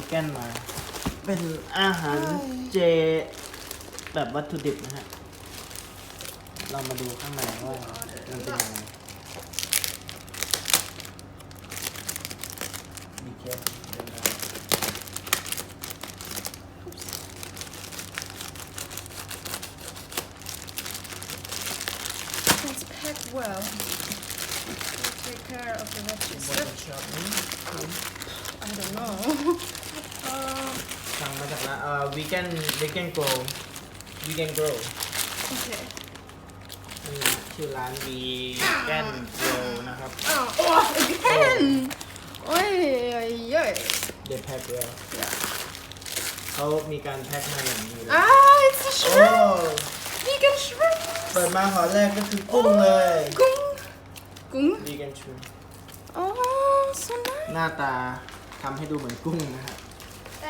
วีแกนมา เป็นอาหารเจ แบบวัตถุดิบนะฮะ เรามาดูข้างในว่ามันเป็นยังไงมีเคสเดินมา It's packed well. We'll take care of the veggies. บนช็อปนี้ I don't know. uh, สั่งมาจากร้านเอ่อวีแกนวีแกนโกลวีแกนโกล okay. นี่นะชื่อร้านวีแกนโกลนะครับ Oh, oh again! Oi, oi, oi. เด็ดแพ็คเดียว Yeah. เขามีการแพ็คมาอย่างดีเลย Ah, it's a โอ้ shrimp! Vegan shrimp! เปิดมาหอแรกก็คือกุ้งเลย Gung! Gung? วีแกนชู Oh, so nice. หน้าตา ทำให้ดูเหมือนกุ้งนะฮะ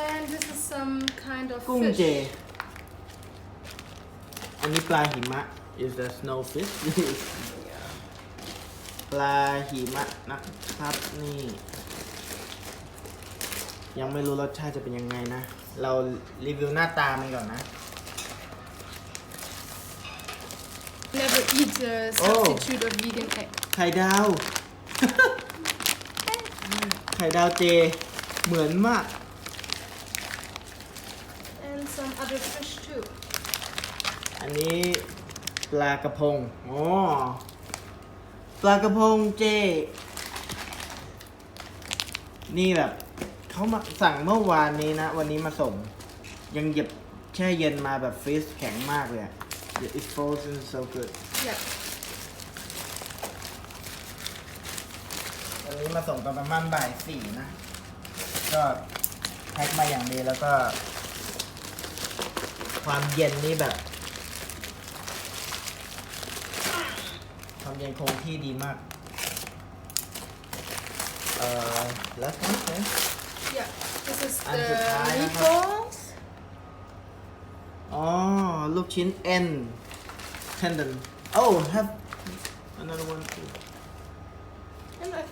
And this is some kind of กุ้ง fish. เจอันนี้ปลาหิมะ is the snowfish Yeah. ปลาหิมะนะครับนี่ ยังไม่รู้รสชาติจะเป็นยังไงนะ เรารีวิวหน้าตามันก่อนนะ Never eat a Oh. substitute of vegan egg. ไข่ดาวไข่ดาวเจ เหมือนมาก And some other fish too. อันนี้ปลากระพงอ๋อปลากระพงเจ นี่แบบเขามาสั่งเมื่อวานนี้นะ วันนี้มาส่ง ยังเหยียบแช่เย็นมาแบบฟรีซแข็งมากเลยอะ It's frozen so good Yeah. นนี้มาส่งตอนประมาณบ่ายสี่นะ ก็แพ็คมาอย่างดีแล้วก็ ความเย็นนี่แบบ ความเย็นคงที่ดีมาก เอ่อ แล้วนี่นะ Yeah. This is And the the Thai, meatballs. อ๋อ ลูกชิ้นเอ็น tendon oh have another one too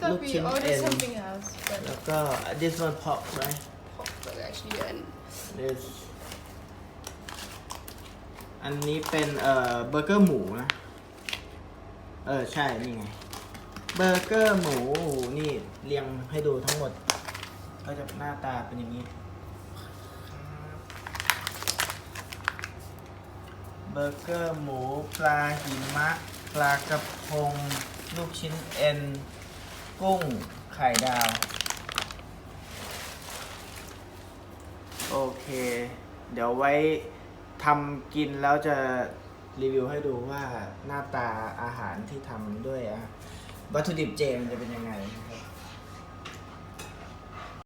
And I thought we Looking ordered in. something else, but แล้วก็ this one pop right pork, but actually didn't. this อันนี้เป็นเอ่อเบอร์เกอร์หมูนะ เออ ใช่ นี่ไง เบอร์เกอร์หมูนี่เรียงให้ดูทั้งหมด ก็จะหน้าตาเป็นอย่างนี้ เบอร์เกอร์หมู ปลาหิมะ ปลากระพง ลูกชิ้นเอ็น กุ้งไข่ดาว โอเค เดี๋ยวไว้ทำกินแล้วจะรีวิวให้ดูว่าหน้าตาอาหารที่ทำด้วยอะวัตถุดิบเจมันจะเป็นยังไงนะครับ